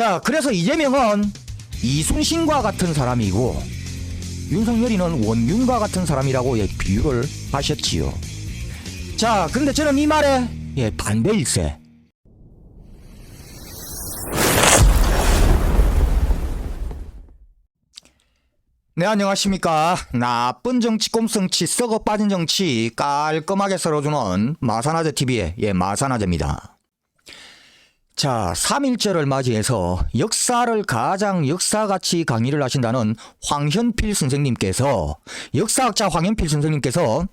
자, 그래서 이재명은 이순신과 같은 사람이고 윤석열이는 원균과 같은 사람이라고 예, 비유를 하셨지요. 자, 근데 저는 이 말에 예, 반대일세. 네, 안녕하십니까. 나쁜 정치 꼼성치 썩어 빠진 정치 깔끔하게 썰어주는 마사나제 TV의 예, 마사나제입니다. 자, 3.1절을 맞이해서 역사를 가장 역사같이 강의를 하신다는 황현필 선생님께서, 역사학자 황현필 선생님께서,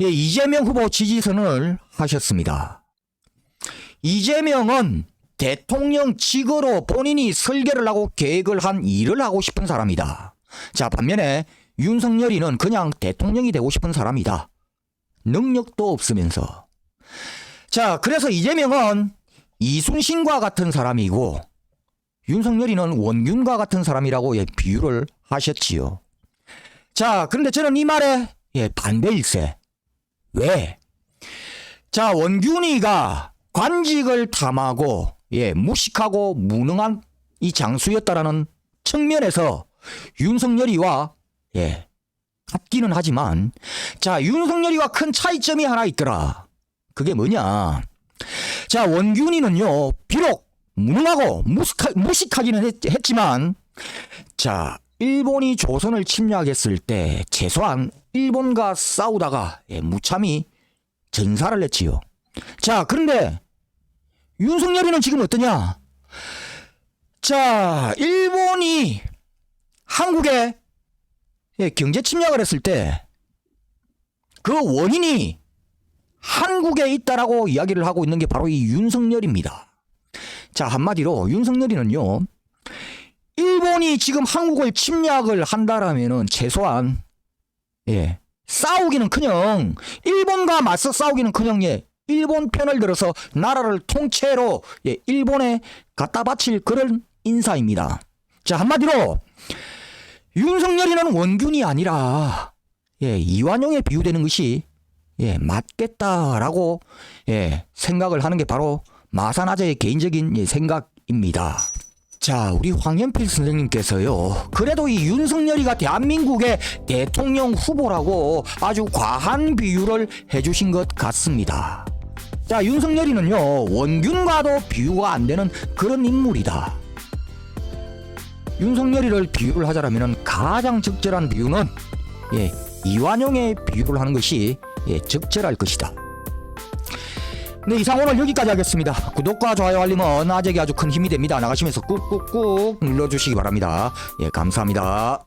예, 이재명 후보 지지선을 하셨습니다. 이재명은 대통령 직으로 본인이 설계를 하고 계획을 한 일을 하고 싶은 사람이다. 자, 반면에 윤석열이는 그냥 대통령이 되고 싶은 사람이다. 능력도 없으면서. 자, 그래서 이재명은 이순신과 같은 사람이고 윤석열이는 원균과 같은 사람이라고 예, 비유를 하셨지요. 자, 그런데 저는 이 말에 예, 반대일세. 왜? 자, 원균이가 관직을 탐하고 예, 무식하고 무능한 이 장수였다라는 측면에서 윤석열이와 예, 같기는 하지만 자, 윤석열이와 큰 차이점이 하나 있더라. 그게 뭐냐? 자, 원균이는요, 비록 무능하고 무식하, 무식하기는 했, 했지만, 자, 일본이 조선을 침략했을 때, 최소한 일본과 싸우다가, 예, 무참히 전사를 했지요. 자, 그런데, 윤석열이는 지금 어떠냐? 자, 일본이 한국에 예, 경제 침략을 했을 때, 그 원인이 한국에 있다라고 이야기를 하고 있는 게 바로 이 윤석열입니다. 자, 한마디로 윤석열이는요. 일본이 지금 한국을 침략을 한다라면은 최소한 예, 싸우기는커녕 일본과 맞서 싸우기는커녕 예, 일본 편을 들어서 나라를 통째로 예, 일본에 갖다 바칠 그런 인사입니다. 자, 한마디로 윤석열이는 원균이 아니라 예, 이완용에 비유되는 것이 예, 맞겠다라고 예, 생각을 하는 게 바로 마산아재의 개인적인 예, 생각입니다. 자, 우리 황현필 선생님께서요. 그래도 이 윤석열이가 대한민국의 대통령 후보라고 아주 과한 비유를 해주신 것 같습니다. 자, 윤석열이는요, 원균과도 비유가 안 되는 그런 인물이다. 윤석열이를 비유를 하자라면 가장 적절한 비유는 예, 이완용의 비유를 하는 것이 예, 적절할 것이다. 네, 이상 오늘 여기까지 하겠습니다. 구독과 좋아요, 알림은 아재에게 아주 큰 힘이 됩니다. 나가시면서 꾹꾹꾹 눌러주시기 바랍니다. 예, 감사합니다.